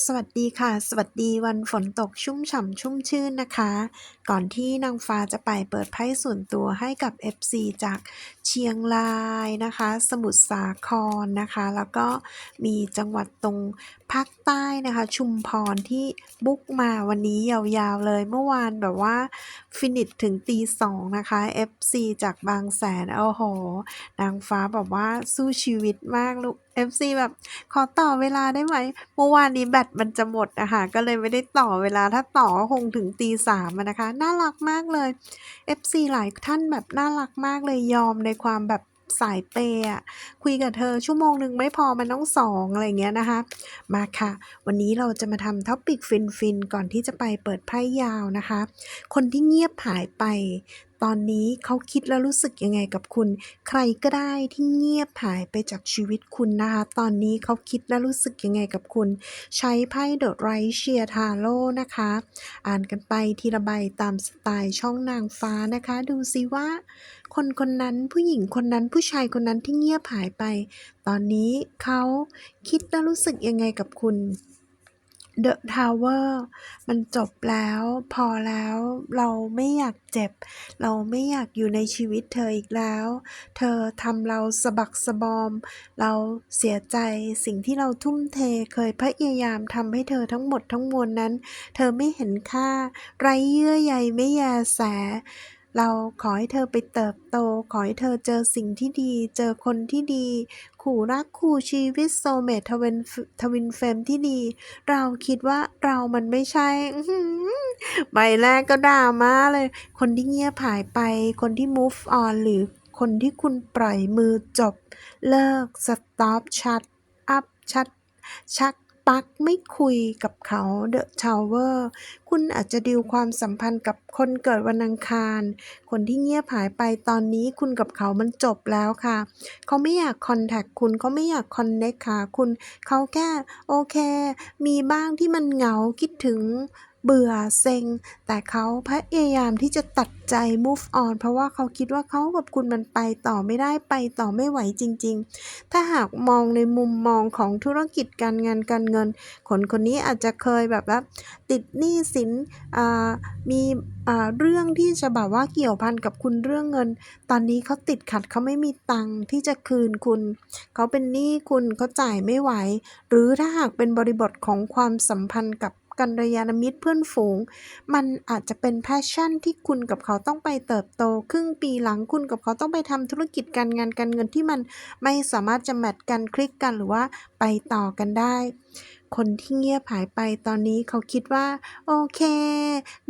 สวัสดีค่ะ สวัสดีวันฝนตกชุ่มฉ่ำชุ่มชื่นนะคะ ก่อนที่นางฟ้าจะไปเปิดไพ่ส่วนตัวให้กับ FC จากเชียงรายนะคะ สมุทรสาครนะคะ แล้วก็มีจังหวัดตรงภาคใต้นะคะ ชุมพรที่บุกมาวันนี้ยาวๆเลยเมื่อวานแบบว่า ฟินิชถึงตีสองนะคะ FC จากบางแสนโอ้โห นางฟ้าแบบว่าสู้ชีวิตมากลูก FC แบบขอต่อเวลาได้ไหมเมื่อวานนี้แบตมันจะหมดอะคะก็เลยไม่ได้ต่อเวลาถ้าต่อก็คงถึงตีสามนะคะ น่ารักมากเลย FC หลายท่านแบบน่ารักมากเลยยอมในความแบบสายเปย์อะคุยกับเธอชั่วโมงหนึ่งไม่พอมันต้องสองอะไรเงี้ยนะคะ มาค่ะ วันนี้เราจะมาทำท็อปิกฟินๆก่อนที่จะไปเปิดไพ่ยาวนะคะ คนที่เงียบหายไป ตอนนี้เขาคิดแล้วรู้สึกยังไงกับคุณ ใครก็ได้ที่เงียบหายไปจากชีวิตคุณนะคะตอนนี้เขาคิดและรู้สึกยังไงกับคุณ ใช้ไพ่เดอะไรเชียทาโร่นะคะ อ่านกันไปทีละใบตามสไตล์ช่องนางฟ้านะคะ ดูซิว่า คนคนนั้นผู้หญิงคนนั้นผู้ชายคนนั้นที่เงียบหายไป ตอนนี้เขาคิดและรู้สึกยังไงกับคุณ The Tower มันจบแล้ว พอแล้ว เราไม่อยากเจ็บ เราไม่อยากอยู่ในชีวิตเธออีกแล้ว เธอทำเราสะบักสะบอม เราเสียใจสิ่งที่เราทุ่มเทเคยพยายามทำให้เธอทั้งหมดทั้งมวลนั้น เธอไม่เห็นค่า ไร้เยื่อใยไม่แยแสเราขอให้เธอไปเติบโต ขอให้เธอเจอสิ่งที่ดี เจอคนที่ดี คู่รักคู่ชีวิตโซเมททวินทวินเฟมที่ดี เราคิดว่าเรามันไม่ใช่ใบแรกก็ดรามาเลย คนที่เงียบหายไป คนที่ move on หรือคนที่คุณปล่อยมือจบ เลิก stop shut up ชัดชักปักไม่คุยกับเขา The Tower คุณอาจจะดิวความสัมพันธ์กับคนเกิดวันอังคาร คนที่เงียบหายไปตอนนี้คุณกับเขามันจบแล้วค่ะ เขาไม่อยากคอนแทคคุณเขาไม่อยากคอนเนคหาคุณเขาแค่โอเค มีบ้างที่มันเหงาคิดถึงเบื่อเซ็ง แต่เขาพยายามที่จะตัดใจ move on เพราะว่าเขาคิดว่าเขากับคุณมันไปต่อไม่ได้ไปต่อไม่ไหวจริง ๆ ถ้าหากมองในมุมมองของธุรกิจการงานการเงิน คนคนนี้อาจจะเคยแบบว่าติดหนี้สินมีเรื่องที่จะแบบว่าเกี่ยวพันกับคุณเรื่องเงิน ตอนนี้เขาติดขัดเขาไม่มีตังค์ที่จะคืนคุณ เขาเป็นหนี้คุณเขาจ่ายไม่ไหว หรือถ้าหากเป็นบริบทของความสัมพันธ์กับกัลยาณมิตรเพื่อนฝูง มันอาจจะเป็นแพชชั่นที่คุณกับเขาต้องไปเติบโต ครึ่งปีหลังคุณกับเขาต้องไปทำธุรกิจการงานการเงินที่มันไม่สามารถจะแมทกันคลิกกันหรือว่าไปต่อกันได้ คนที่เงียบหายไปตอนนี้เขาคิดว่า โอเค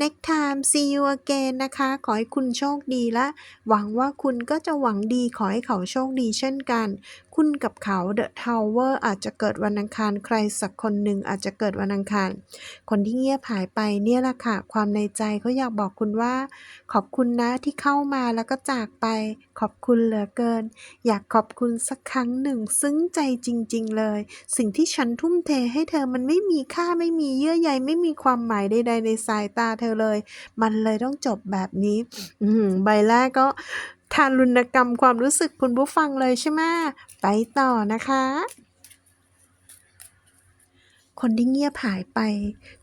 next time see you again นะคะ ขอให้คุณโชคดีและ หวังว่าคุณก็จะหวังดีขอให้เขาโชคดีเช่นกัน คุณกับเขา The Tower อาจจะเกิดวันอังคารใครสักคนหนึ่งอาจจะเกิดวันอังคาร คนที่เงียบหายไปเนี่ยแหละค่ะ ความในใจเขาอยากบอกคุณว่า ขอบคุณนะที่เข้ามาแล้วก็จากไป ขอบคุณเหลือเกิน อยากขอบคุณสักครั้งหนึ่ง ซึ้งใจจริง ๆ เลย สิ่งที่ฉันทุ่มเทให้เธอมันไม่มีค่าไม่มีเยื่อใยไม่มีความหมายใดๆในสายตาเธอเลย มันเลยต้องจบแบบนี้อืใบแรกก็ทารุณกรรมความรู้สึกคุณผู้ฟังเลยใช่ไหมไปต่อนะคะ คนที่เงียบหายไป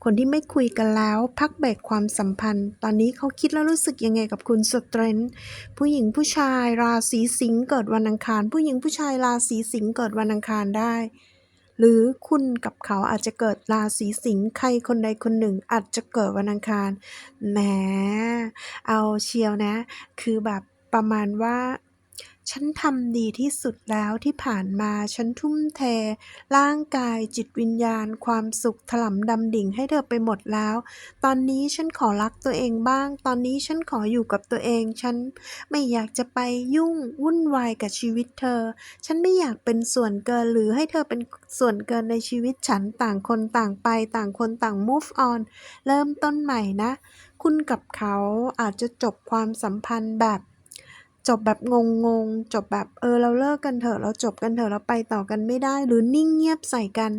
คนที่ไม่คุยกันแล้ว พักเบรกความสัมพันธ์ ตอนนี้เขาคิดแล้วรู้สึกยังไงกับคุณสเตรนผู้หญิงผู้ชายราศีสิงห์เกิดวันอังคาร ผู้หญิงผู้ชายราศีสิงห์เกิดวันอังคารได้ หรือคุณกับเขาอาจจะเกิดราศีสิงห์ใครคนใดคนหนึ่ง อาจจะเกิดวันอังคารแหมเอาเชียวนะ คือแบบประมาณว่า ฉันทำดีที่สุดแล้วที่ผ่านมาฉันทุ่มเท ร่างกายจิตวิญญาณ ความสุขถลำดำดิ่งให้เธอไปหมดแล้ว ตอนนี้ฉันขอรักตัวเองบ้าง ตอนนี้ฉันขออยู่กับตัวเอง ฉันไม่อยากจะไปยุ่งวุ่นวายกับชีวิตเธอ ฉันไม่อยากเป็นส่วนเกินหรือให้เธอเป็นส่วนเกินในชีวิตฉันต่างคนต่างไปต่างคนต่าง move on เริ่มต้นใหม่นะ คุณกับเขาอาจจะจบความสัมพันธ์แบบ จบแบบงงๆจบแบบเออเราเลิกกันเถอะเราจบกันเถอะเราไปต่อกันไม่ได้ หรือนิ่งเงียบใส่กัน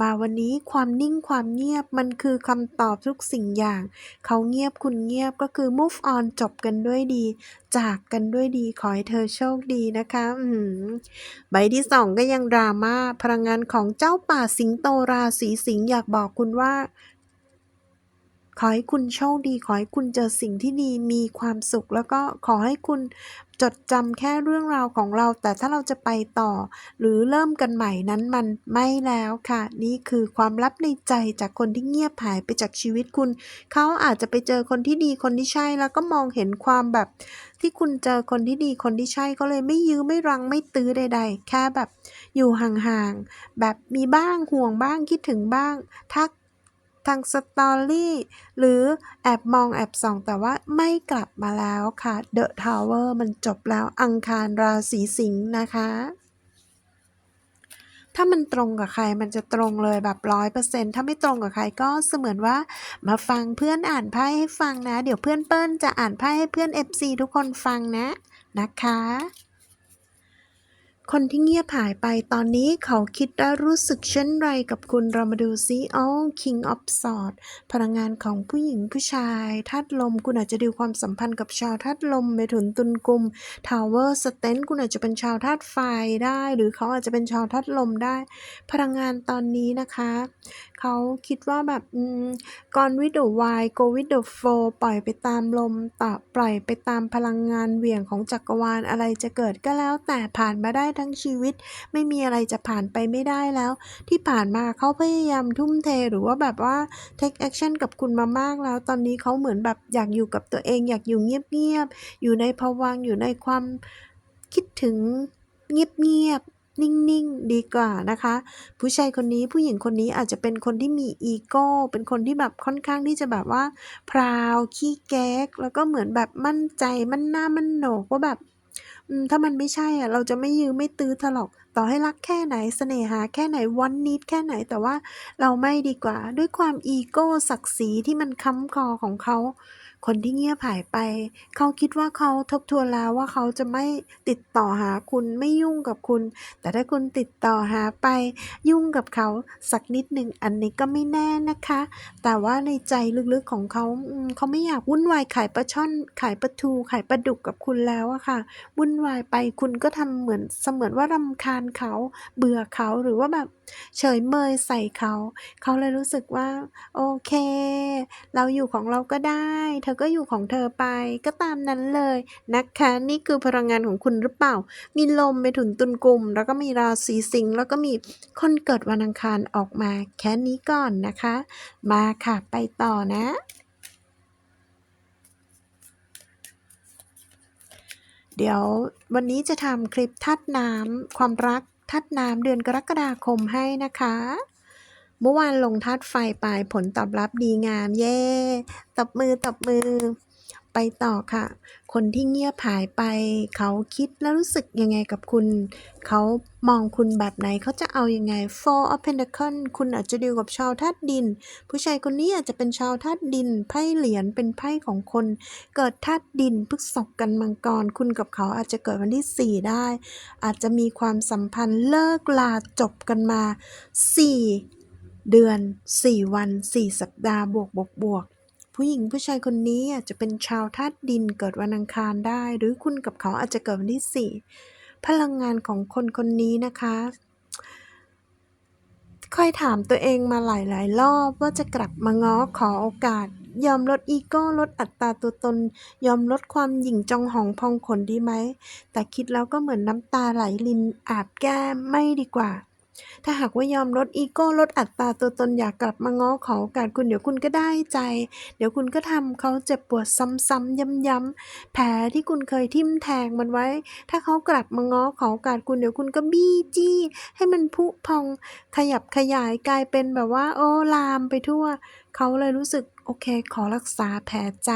มาวันนี้ความนิ่งความเงียบมันคือคำตอบทุกสิ่งอย่าง เขาเงียบคุณเงียบก็คือ move on จบกันด้วยดี จากกันด้วยดีขอให้เธอโชคดีนะคะอืมใบที่สองก็ยังดราม่าพลังงานของเจ้าป่าสิงโตราศีสิงห์อยากบอกคุณว่า ขอให้คุณโชคดี ขอให้คุณเจอสิ่งที่ดีมีความสุข แล้วก็ขอให้คุณจดจำแค่เรื่องราวของเรา แต่ถ้าเราจะไปต่อ หรือเริ่มกันใหม่นั้นมันไม่แล้วค่ะ นี่คือความลับในใจจากคนที่เงียบหายไปจากชีวิตคุณ เขาอาจจะไปเจอคนที่ดีคนที่ใช่แล้วก็มองเห็นความแบบ ที่คุณเจอคนที่ดีคนที่ใช่เขาเลยไม่ยื้อไม่รังไม่ตื้อใด ๆ แค่แบบอยู่ห่างๆแบบมีบ้างห่วงบ้างคิดถึงบ้าง ทัก ทางสตอรี่หรือแอบมองแอบส่อง แต่ว่าไม่กลับมาแล้วค่ะ The Tower มันจบแล้วอังคารราศีสิงห์นะคะ ถ้ามันตรงกับใครมันจะตรงเลยแบบร้อยเปอร์เซ็นต์ถ้าไม่ตรงกับใครก็เสมือนว่า มาฟังเพื่อนอ่านไพ่ให้ฟังนะ เดี๋ยวเพื่อนเปิ้ลจะอ่านไพ่ให้เพื่อน FC ทุกคนฟังนะนะคะ คนที่เงียบหายไปตอนนี้เขาคิดและรู้สึกเช่นไรกับคุณเรามาดูซิอ๋อ King of Swords พลังงานของผู้หญิงผู้ชายธาตุลม คุณอาจจะดูความสัมพันธ์กับชาวธาตุลมเมถุนตุลกุม Tower s t a n คุณอาจจะเป็นชาวธาตุไฟได้ หรือเขาอาจจะเป็นชาวธาตุลมได้ พลังงานตอนนี้นะคะเขาคิดว่าแบบ อืม Gone with the wind go with the flow ปล่อยไปตามลมต่อปล่อยไปตามพลังงานเหวี่ยงของจักรวาลอะไรจะเกิดก็แล้วแต่ผ่านมาได้ทั้งชีวิต ไม่มีอะไรจะผ่านไปไม่ได้แล้ว ที่ผ่านมาเขาพยายามทุ่มเทหรือว่าแบบว่า take action กับคุณมามากแล้ว ตอนนี้เขาเหมือนแบบอยากอยู่กับตัวเอง อยากอยู่เงียบๆอยู่ในภวังค์อยู่ในความคิดถึงเงียบๆ นิ่งๆ ดีกว่านะคะ ผู้ชายคนนี้ผู้หญิงคนนี้อาจจะเป็นคนที่มีอีโก้เป็นคนที่แบบค่อนข้างที่จะแบบว่าพราวขี้แก๊ก แล้วก็เหมือนแบบมั่นใจมั่นหน้ามั่นโหนกว่าแบบถ้ามันไม่ใช่อะเราจะไม่ยื้อไม่ตื้อถลอก ต่อให้รักแค่ไหนเสน่หาแค่ไหนวันนิดแค่ไหนแต่ว่าเราไม่ดีกว่า ด้วยความอีโก้ศักดิ์ศรีที่มันค้ำคอของเขา คนที่เงียบหายไป เขาคิดว่าเขาทบทวนแล้วว่าเขาจะไม่ติดต่อหาคุณไม่ยุ่งกับคุณ แต่ถ้าคุณติดต่อหาไป ยุ่งกับเขาสักนิดหนึ่งอันนี้ก็ไม่แน่นะคะ แต่ว่าในใจลึกๆของเขาเขาไม่อยากวุ่นวายขายปลาช่อนขายปลาทูขายปลาดุกกับคุณแล้วอะค่ะวุ่นวายไปคุณก็ทำเหมือนเสมือนว่ารำคาญเขา เบื่อเขาหรือว่าแบบเฉยเมยใส่เขา เขาเลยรู้สึกว่า โอเค เราอยู่ของเราก็ได้ เธอก็อยู่ของเธอไปก็ตามนั้นเลยนะคะ นี่คือพลังงานของคุณหรือเปล่า มีลมไปถึงตุลกลุ่ม แล้วก็มีราศีสิงห์แล้วก็มีคนเกิดวันอังคารออกมาแค่นี้ก่อนนะคะ มาค่ะไปต่อนะ เดี๋ยววันนี้จะทำคลิปทัดน้ำความรักทัดน้ำเดือนกรกฎาคมให้นะคะ เมื่อวานลงทัดไฟไปผลตอบรับดีงามเย่ตบมือตบมือ ไปต่อค่ะ คนที่เงียบหายไป เขาคิดแล้วรู้สึกยังไงกับคุณ เขามองคุณแบบไหนเขาจะเอายังไง Four of Pentacles คุณอาจจะดีลกับชาวธาตุดิน ผู้ชายคนนี้อาจจะเป็นชาวธาตุดิน ไพ่เหรียญเป็นไพ่ของคน เกิดธาตุดินพฤษภกันมังกร คุณกับเขาอาจจะเกิดวันที่ 4 ได้ อาจจะมีความสัมพันธ์เลิกลาจบกันมา 4 เดือน 4 วัน 4 สัปดาห์บวกบวกบวก ผู้หญิงผู้ชายคนนี้อาจจะเป็นชาวธาตุดินเกิดวันอังคารได้ หรือคุณกับเขาอาจจะเกิดวันที่ 4 พลังงานของคนคนนี้นะคะค่อยถามตัวเองมาหลายๆ รอบว่าจะกลับมาง้อขอโอกาส ยอมลดอีโก้ลดอัตราตัวตน ยอมลดความหยิ่งจองหองพองขนดีไหม แต่คิดแล้วก็เหมือนน้ำตาไหลลินอาบแก้มไม่ดีกว่า ถ้าหากว่ายอมลดอีโก้ลดอัตราตัวตนอยากกลับมาง้อขอโอกาสคุณเดี๋ยวคุณก็ได้ใจ เดี๋ยวคุณก็ทำเขาเจ็บปวดซ้ำๆย้ำๆแผลที่คุณเคยทิ่มแทงมันไว้ ถ้าเขากลับมาง้อขอโอกาสคุณเดี๋ยวคุณก็บี้จี้ ให้มันพุพองขยับขยายกลายเป็นแบบว่า โอ้ลามไปทั่ว เขาเลยรู้สึกโอเค ขอรักษาแผลใจ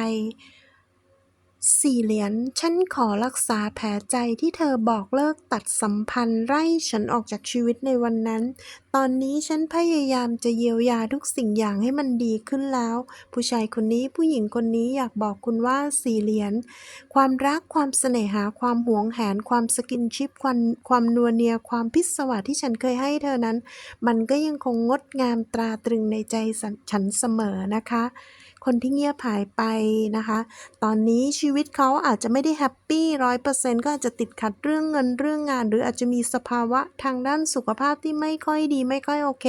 สี่เหรียญฉันขอรักษาแผลใจที่เธอบอกเลิกตัดสัมพันธ์ไล่ฉันออกจากชีวิตในวันนั้น ตอนนี้ฉันพยายามจะเยียวยาทุกสิ่งอย่างให้มันดีขึ้นแล้ว ผู้ชายคนนี้ผู้หญิงคนนี้อยากบอกคุณว่าสี่เหรียญความรักความเสน่หาความหวงแหน ความสกินชิปความความนัวเนียความพิศวาสที่ฉันเคยให้เธอนั้น มันก็ยังคงงดงามตราตรึงในใจฉันเสมอนะคะ คนที่เงียบหายไปนะคะ ตอนนี้ชีวิตเขาอาจจะไม่ได้แฮปปี้ร้อยเปอร์เซ็นต์ก็อาจจะติดขัดเรื่องเงินเรื่องงาน หรืออาจจะมีสภาวะทางด้านสุขภาพที่ไม่ค่อยดีไม่ค่อยโอเค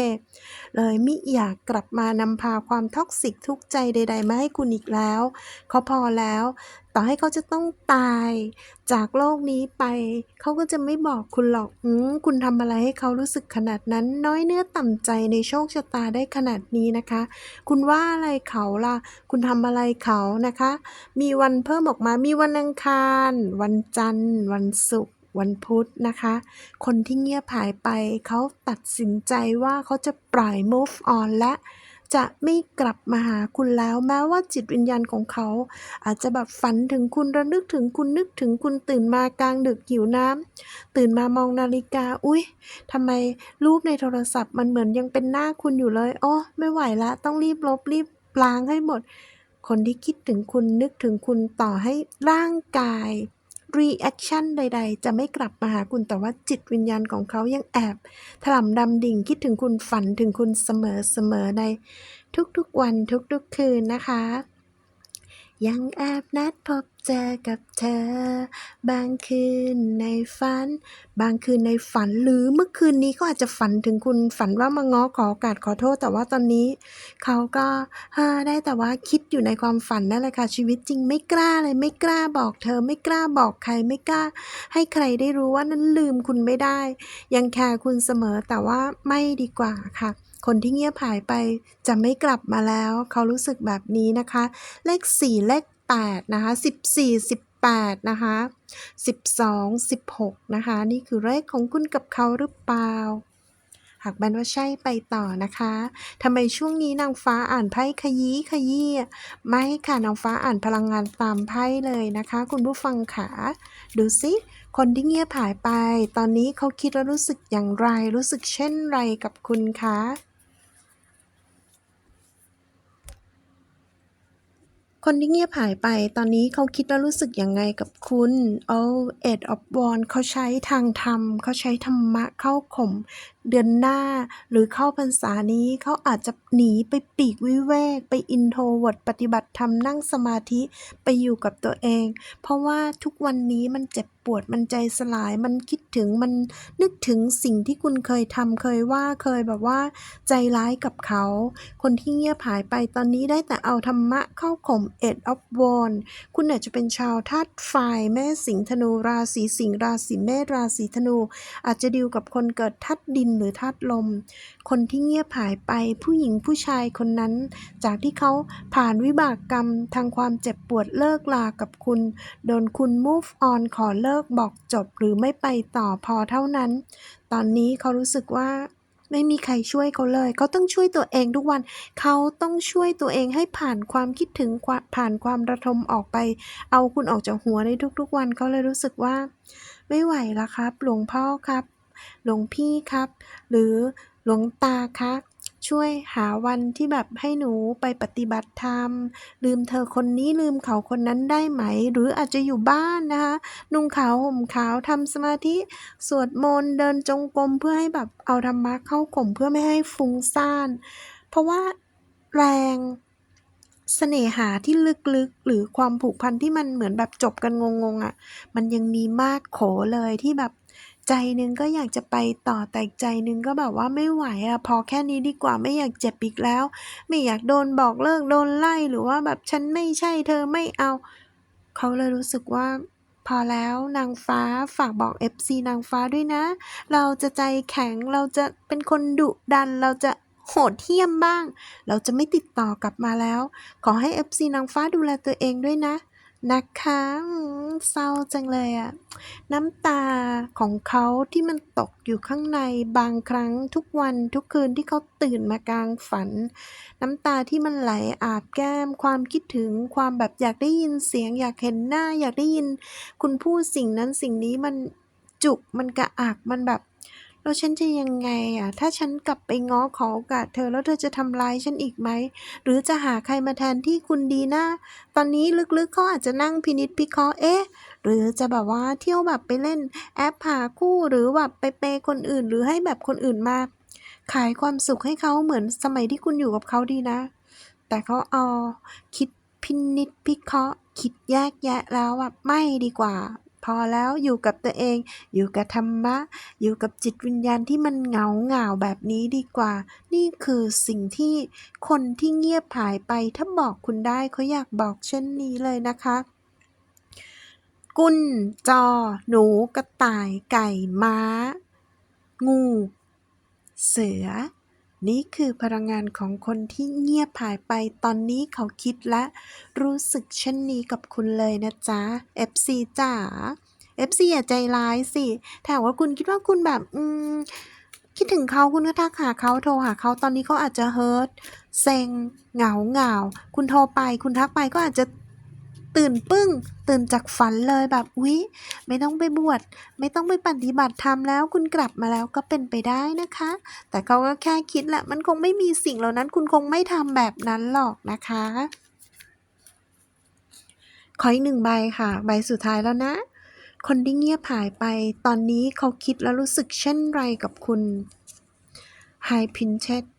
เลยมิอยากกลับมานำพาความท็อกซิกทุกใจใด ๆ มาให้คุณอีกแล้วเขาพอแล้วต่อให้เขาจะต้องตายจากโลกนี้ไป เขาก็จะไม่บอกคุณหรอกอืคุณทำอะไรให้เขารู้สึกขนาดนั้น น้อยเนื้อต่ำใจในโชคชะตาได้ขนาดนี้นะคะ คุณว่าอะไรเขาล่ะ คุณทำอะไรเขานะคะ มีวันเพิ่มออกมา มีวันอังคาร วันจันทร์ วันศุกร์วันพุธนะคะ คนที่เงียบหายไป เขาตัดสินใจว่าเขาจะปล่อย move on และ จะไม่กลับมาหาคุณแล้ว แม้ว่าจิตวิญญาณของเขา อาจจะแบบฝันถึงคุณระลึกถึงคุณนึกถึงคุณตื่นมากลางดึกหิวน้ำตื่นมามองนาฬิกา อุ๊ยทำไมรูปในโทรศัพท์มันเหมือนยังเป็นหน้าคุณอยู่เลยโอ้ไม่ไหวละต้องรีบลบรีบล้างให้หมด คนที่คิดถึงคุณนึกถึงคุณต่อให้ร่างกาย รีแอคชั่นใด ๆ จะไม่กลับมาหาคุณแต่ว่าจิตวิญญาณของเขายังแอบถล่ำดำดิ่งคิดถึงคุณฝันถึงคุณเสมอๆในทุกๆวันทุกๆคืนนะคะ ยังแอบนัดพบเจอกับเธอ บางคืนในฝัน บางคืนในฝันหรือเมื่อคืนนี้ก็อาจจะฝันถึงคุณฝันว่ามาง้อขอโอกาสขอโทษ แต่ว่าตอนนี้ เขาก็ฮอได้แต่ว่าคิดอยู่ในความฝันนั่นแหละค่ะชีวิตจริงไม่กล้าเลยไม่กล้าบอกเธอไม่กล้าบอกใครไม่กล้า ให้ใครได้รู้ว่านั้นลืมคุณไม่ได้ ยังแคร์คุณเสมอแต่ว่าไม่ดีกว่าค่ะคนที่เงียบหายไปจะไม่กลับมาแล้ว เขารู้สึกแบบนี้นะคะ เลข4เลข 8 นะคะ 14 18 นะคะ 12 16 นะคะ นี่คือเลขของคุณกับเขาหรือเปล่า หากแบนว่าใช่ไปต่อนะคะทำไมช่วงนี้นางฟ้าอ่านไพ่ขยี้ขยี้ไม่ค่ะนางฟ้าอ่านพลังงานตามไพ่เลยนะคะ คุณผู้ฟังขาดูสิคนที่เงียบหายไป ตอนนี้เขาคิดและรู้สึกอย่างไร รู้สึกเช่นไรกับคุณคะ คนที่เงียบหายไปตอนนี้เขาคิดและรู้สึกยังไงกับคุณ Oh Eight of Wands เขาใช้ทางธรรม เขาใช้ธรรมะเข้าข่มเดือนหน้า หรือเข้าพรรษานี้เขาอาจจะหนีไปปีกวิเวก ไปอินโทรเวิร์ดปฏิบัติธรรมนั่งสมาธิไปอยู่กับตัวเอง เพราะว่าทุกวันนี้มันเจ็บปวดมันใจสลายมันคิดถึงมันนึกถึงสิ่งที่คุณเคยทำเคยว่าเคยแบบว่า ใจร้ายกับเขา คนที่เงียบหายไปตอนนี้ได้แต่เอาธรรมะเข้าข่ม Eight of Wands คุณอาจจะเป็นชาวธาตุไฟแม่สิงห์ธนูราศีสิงห์ราศีเมษราศีธนู อาจจะดีลกับคนเกิดธาตุดินหรือธาตุลม คนที่เงียบหายไปผู้หญิงผู้ชายคนนั้น จากที่เขาผ่านวิบากกรรมทางความเจ็บปวดเลิกลากับคุณ โดนคุณ move on ขอเลิกบอกจบหรือไม่ไปต่อพอเท่านั้น ตอนนี้เขารู้สึกว่าไม่มีใครช่วยเขาเลย เขาต้องช่วยตัวเองทุกวัน เขาต้องช่วยตัวเองให้ผ่านความคิดถึงผ่านความระทมออกไป เอาคุณออกจากหัวในทุกๆวัน เขาเลยรู้สึกว่า ไม่ไหวและครับ หลวงพ่อครับ หลวงพี่ครับ หรือหลวงตาคะช่วยหาวันที่แบบให้หนูไปปฏิบัติธรรม ลืมเธอคนนี้ลืมเขาคนนั้นได้ไหม หรืออาจจะอยู่บ้านนะคะ นุ่งขาวห่มขาวทำสมาธิ สวดมนต์เดินจงกรมเพื่อให้แบบเอาธรรมะเข้าข่มเพื่อไม่ให้ฟุ้งซ่าน เพราะว่าแรงเสน่หาที่ลึกๆ หรือความผูกพันที่มันเหมือนแบบจบกันงงๆอะ่ะ มันยังมีมากโขเลยที่แบบ ใจนึงก็อยากจะไปต่อแต่ใจนึงก็แบบว่าไม่ไหวอะ่ะพอแค่นี้ดีกว่าไม่อยากเจ็บอีกแล้ว ไม่อยากโดนบอกเลิกโดนไล่หรือว่าแบบฉันไม่ใช่เธอไม่เอา เขาเลยรู้สึกว่า พอแล้วนางฟ้าฝากบอก FC นางฟ้าด้วยนะ เราจะใจแข็งเราจะเป็นคนดุดันเราจะโหดเหี้ยมบ้าง เราจะไม่ติดต่อกลับมาแล้ว ขอให้ FC นางฟ้าดูแลตัวเองด้วยนะ นะคะอืมเศร้าจังเลยอะ น้ำตาของเขาที่มันตกอยู่ข้างในบางครั้งทุกวันทุกคืนที่เขาตื่นมากลางฝัน น้ำตาที่มันไหลอาบแก้ม ความคิดถึงความแบบอยากได้ยินเสียง อยากเห็นหน้า อยากได้ยินคุณพูดสิ่งนั้นสิ่งนี้มันจุกมันกระอักมันแบบ แล้วฉันจะยังไงอะถ้าฉันกลับไปง้อขอโอกาสเธอแล้วเธอจะทำร้ายฉันอีกไหม หรือจะหาใครมาแทนที่คุณดีนะ ตอนนี้ลึกๆเขาอาจจะนั่งพินิจพิเคราะห์เอ๊ะ หรือจะแบบว่าเที่ยวแบบไปเล่นแอปหาคู่หรือแบบไปเปย์คนอื่น หรือให้แบบคนอื่นมาขายความสุขให้เขาเหมือนสมัยที่คุณอยู่กับเขาดีนะ แต่เขาเอาคิดพินิจพิเคราะห์ คิดแยกแยะแล้วอะไม่ดีกว่า พอแล้วอยู่กับตัวเอง อยู่กับธรรมะ อยู่กับจิตวิญญาณที่มันเหงาเหงาแบบนี้ดีกว่า นี่คือสิ่งที่คนที่เงียบหายไปถ้าบอกคุณได้เขาอยากบอกเช่นนี้เลยนะคะ กุนจอ หนูกระต่ายไก่ม้า งู เสือ นี่คือพลังงานของคนที่เงียบหายไป ตอนนี้เขาคิดและรู้สึกเช่นนี้กับคุณเลยนะจ๊ะ FC จ๋า FC อย่าใจร้ายสิถ้าว่าคุณคิดว่าคุณแบบ อืม คิดถึงเขาคุณก็ทักหาเขาโทรหาเขาตอนนี้เขาอาจจะเฮิร์ตเซ็งเหงาเหงา คุณโทรไป คุณทักไปก็อาจจะ ตื่นปึ้ง ตื่นจากฝันเลยแบบอุ๊ยไม่ต้องไปบวชไม่ต้องไปปฏิบัติธรรมแล้วคุณกลับมาแล้วก็เป็นไปได้นะคะ แต่เขาก็แค่คิดแหละมันคงไม่มีสิ่งเหล่านั้น คุณคงไม่ทำแบบนั้นหรอกนะคะ ขออีกหนึ่งใบค่ะ ใบสุดท้ายแล้วนะคนที่เงียบหายไป ตอนนี้เขาคิดแล้วรู้สึกเช่นไรกับคุณ High Princess เ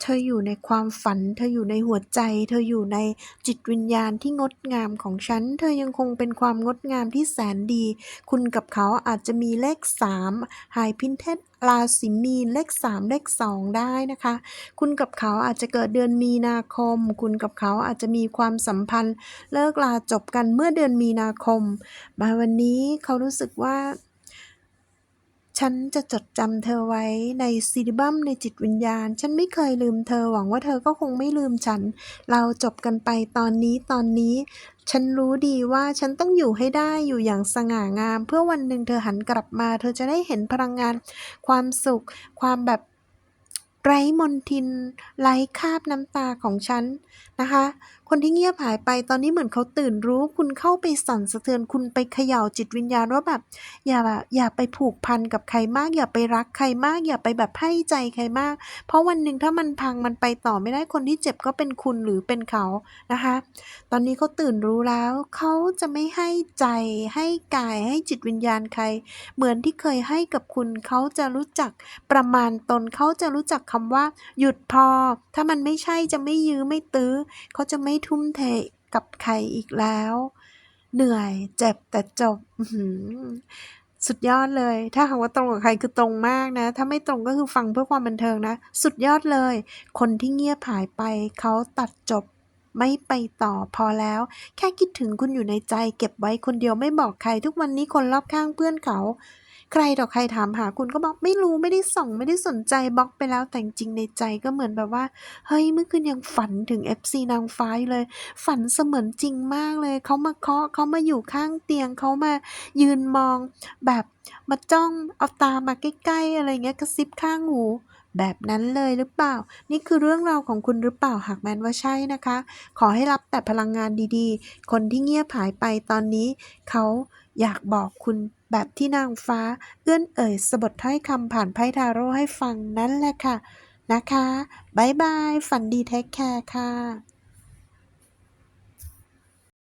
เธออยู่ในความฝัน เธออยู่ในหัวใจ เธออยู่ในจิตวิญญาณที่งดงามของฉัน เธอยังคงเป็นความงดงามที่แสนดี คุณกับเขาอาจจะมีเลข3 High Princess ราศีมีนเลข 3 เลข 2 ได้นะคะ คุณกับเขาอาจจะเกิดเดือนมีนาคม คุณกับเขาอาจจะมีความสัมพันธ์ เลิกลาจบกันเมื่อเดือนมีนาคม มาวันนี้เขารู้สึกว่า ฉันจะจดจำเธอไว้ในซีดิบัมในจิตวิญญาณ ฉันไม่เคยลืมเธอหวังว่าเธอก็คงไม่ลืมฉัน เราจบกันไปตอนนี้ตอนนี้ ฉันรู้ดีว่าฉันต้องอยู่ให้ได้อยู่อย่างสง่างาม เพื่อวันหนึ่งเธอหันกลับมา เธอจะได้เห็นพลังงาน ความสุข ความแบบไร้มนทิน ไร้คาบน้ำตาของฉันนะคะคนที่เงียบหายไปตอนนี้เหมือนเขาตื่นรู้ คุณเข้าไปสั่นสะเทือนคุณไปเขย่าจิตวิญญาณว่าแบบ อย่าแบบอย่าไปผูกพันกับใครมาก อย่าไปรักใครมาก อย่าไปแบบให้ใจใครมาก เพราะวันหนึ่งถ้ามันพังมันไปต่อไม่ได้คนที่เจ็บก็เป็นคุณหรือเป็นเขานะคะ ตอนนี้เขาตื่นรู้แล้วเขาจะไม่ให้ใจให้กายให้จิตวิญญาณใคร เหมือนที่เคยให้กับคุณเขาจะรู้จักประมาณตนเขาจะรู้จักคำว่า หยุดพอ ถ้ามันไม่ใช่จะไม่ยื้อไม่ตื้อเขาจะไม่ทุ่มเทกับใครอีกแล้ว เหนื่อยเจ็บแต่จบสุดยอดเลย ถ้าหากว่าตรงกับใครคือตรงมากนะ ถ้าไม่ตรงก็คือฟังเพื่อความบันเทิงนะ สุดยอดเลย คนที่เงียบหายไปเขาตัดจบไม่ไปต่อพอแล้ว แค่คิดถึงคุณอยู่ในใจ เก็บไว้คนเดียวไม่บอกใคร ทุกวันนี้คนรอบข้างเพื่อนเขา ใครต่อใครถามหาคุณก็บอกไม่รู้ไม่ได้ส่องไม่ได้สนใจบล็อกไปแล้วแต่จริงในใจก็เหมือนแบบว่า เฮ้ยเมื่อคืนยังฝันถึง FC นางฟ้าเลย ฝันเสมือนจริงมากเลย เขามาเคาะเขามาอยู่ข้างเตียงเขามายืนมองแบบมาจ้องเอาตามาใกล้ๆอะไรเงี้ยกระซิบข้างหูแบบนั้นเลยหรือเปล่า นี่คือเรื่องราวของคุณหรือเปล่าหากแมนว่าใช่นะคะ ขอให้รับแต่พลังงานดีๆ คนที่เงียบหายไปตอนนี้ เขาอยากบอกคุณ แบบที่นางฟ้า เอื้อนเอ่ยสะบดถ้อยคำผ่านไพ่ทาโร่ให้ฟังนั่นแหละค่ะ นะคะบายบาย ฝันดีเทคแคร์ค่ะ